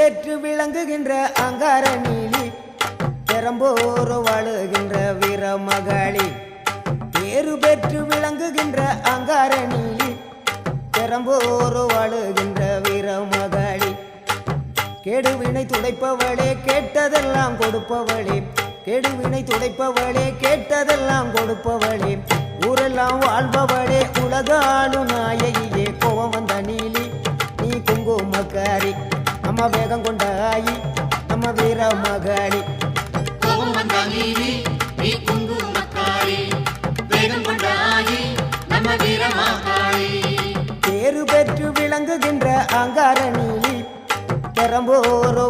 பெற்று விளங்குகின்ற அங்கார நீலி பெரம்போர் வாழுகின்ற வீரமகளி. பேரு பெற்று விளங்குகின்ற அங்கார நீலி பெரம்போர் வாழுகின்ற வீரமகளி. கெடுவினை துடைப்பவளே கேட்டதெல்லாம் கொடுப்பவளே. கெடுவினை துடைப்பவளே கேட்டதெல்லாம் கொடுப்பவளே. ஊரெல்லாம் வாழ்பவளே உலகாளும் நாயகியே. கோவம் வந்த நீலி நீ குங்குமக்காரி. நம்ம வேகம் கொண்ட ஆயி நம்ம வீர மகாளி. கோபம் வந்த நீதி நீ குங்குமக்காரி வேகம் கொண்டாயி நம்ம வீரமாகாளி பேரு பெற்று விளங்குகின்ற அங்கார நீலி பெரம்போரு வீர மகாளி